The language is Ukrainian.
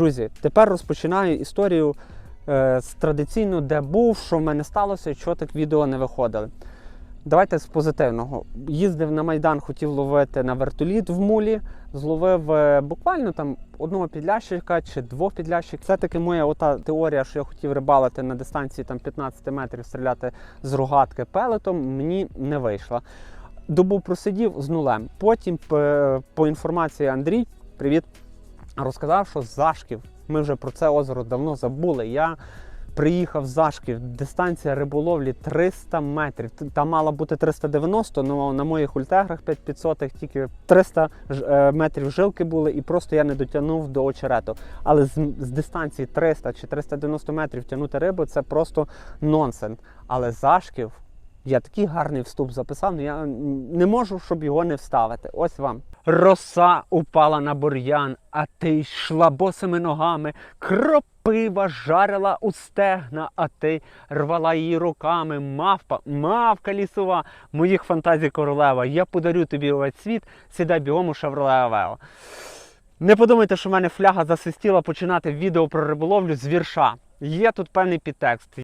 Друзі, тепер розпочинаю історію е, з традиційно, де був, що в мене сталося, що так відео не виходили. Давайте з позитивного. Їздив на Майдан, хотів ловити на вертоліт в мулі, зловив е, буквально там одного підлящика чи двох підлящиків. Це таки моя ота теорія, що я хотів рибалити на дистанції там 15 метрів, стріляти з рогатки пелетом, мені не вийшло. Добу просидів з нулем. Потім, по інформації Андрій, привіт, розказав, що Зашків. Ми вже про це озеро давно забули. Я приїхав з Зашків, дистанція риболовлі 300 метрів. Там мало бути 390, але на моїх ультеграх 5500 тільки 300 е, метрів жилки були, і просто я не дотягнув до очерету. Але з, з дистанції 300 чи 390 метрів тягнути рибу це просто нонсенс. Але Зашків. Я такий гарний вступ записав, але я не можу, щоб його не вставити. Ось вам. Роса упала на бур'ян, а ти йшла босими ногами. Кропива жарила у стегна, а ти рвала її руками. Мавпа, мавка лісова, моїх фантазій королева. Я подарю тобі увесь світ, сідай бігом у Aveo. Не подумайте, що в мене фляга засвистіла починати відео про риболовлю з вірша. Є тут певний підтекст.